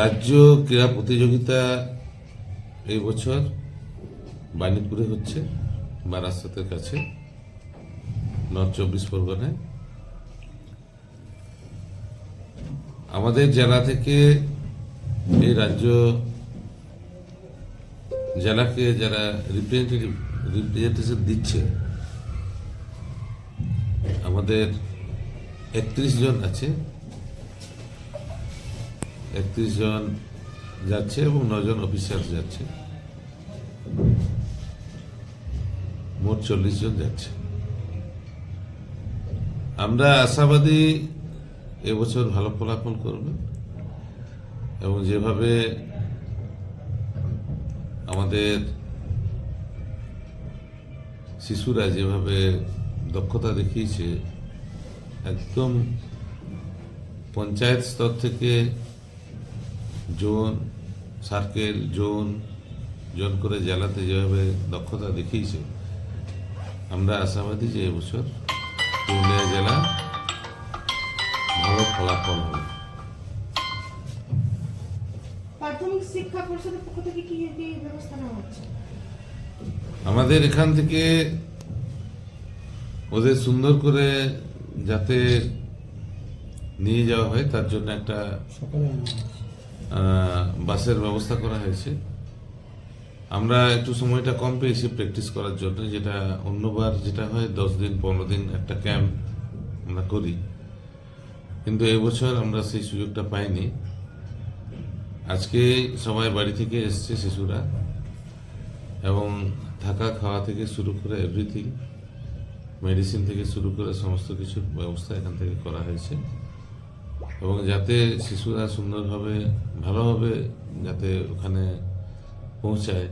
রাজ্য ক্রীড়া প্রতিযোগিতা এই বছর বাণীপুরে হচ্ছে বারাসাতের কাছে, নর্থ চব্বিশ পরগনায়। আমাদের জেলা থেকে এই রাজ্য জেলাকে যারা রিপ্রেজেন্টেটিভ রিপ্রেজেন্টেশন দিচ্ছে, আমাদের একত্রিশ জন আছে। একত্রিশ জন যাচ্ছে এবং নজন অফিসার যাচ্ছে। মোট চল্লিশ জন যাচ্ছে। আমরা আশাবাদী এবছর ভালো ফলাফল করবে এবং যেভাবে আমাদের শিশুরা যেভাবে দক্ষতা দেখিয়েছে, একদম পঞ্চায়েত স্তর থেকে জোন সার্কেল জোন জোন করে জেলাতে যেভাবে দক্ষতা দেখিয়েছে আমরা আশাবাদী যে এবছর পুরুলিয়া জেলা ভালো ফলাফল হবে। প্রাথমিক শিক্ষা পরিষদের পক্ষ থেকে কি কি ব্যবস্থা নেওয়া হচ্ছে? আমাদের এখান থেকে ওদের সুন্দর করে যাতে নিয়ে যাওয়া হয় তার জন্য একটা বাসের ব্যবস্থা করা হয়েছে। আমরা একটু সময়টা কম পেয়েছি প্র্যাকটিস করার জন্য, যেটা অন্যবার যেটা হয়, দশ দিন, পনেরো দিন একটা ক্যাম্প আমরা করি। কিন্তু এবছর আমরা সেই সুযোগটা পাইনি। আজকে সবাই বাড়ি থেকে এসছে শিশুরা, এবং থাকা খাওয়া থেকে শুরু করে এভরিথিং মেডিসিন থেকে শুরু করে সমস্ত কিছুর ব্যবস্থা এখান থেকে করা হয়েছে। এবং যাতে শিশুরা সুন্দরভাবে ভালোভাবে যাতে ওখানে পৌঁছায়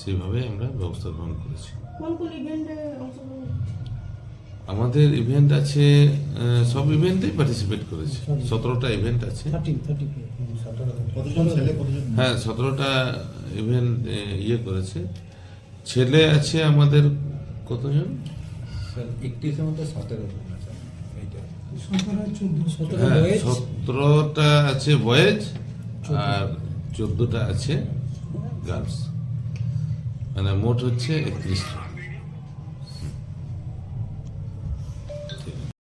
সেইভাবে আমরা ব্যবস্থা গ্রহণ করেছি। কোন কোন ইভেন্টে অংশগ্রহণ হচ্ছে? আমাদের ইভেন্ট আছে সব ইভেন্টেই পার্টিসিপেট করেছে। সতেরোটা ইভেন্ট আছে। হ্যাঁ সতেরোটা ইভেন্ট ইয়ে করেছে। ছেলে আছে আমাদের কতজন? একত্রিশের মধ্যে সতেরো হ্যাঁ সতেরোটা আছে বয়েজ আর চোদ্দটা আছে গার্লস। মানে মোট হচ্ছে একত্রিশ জন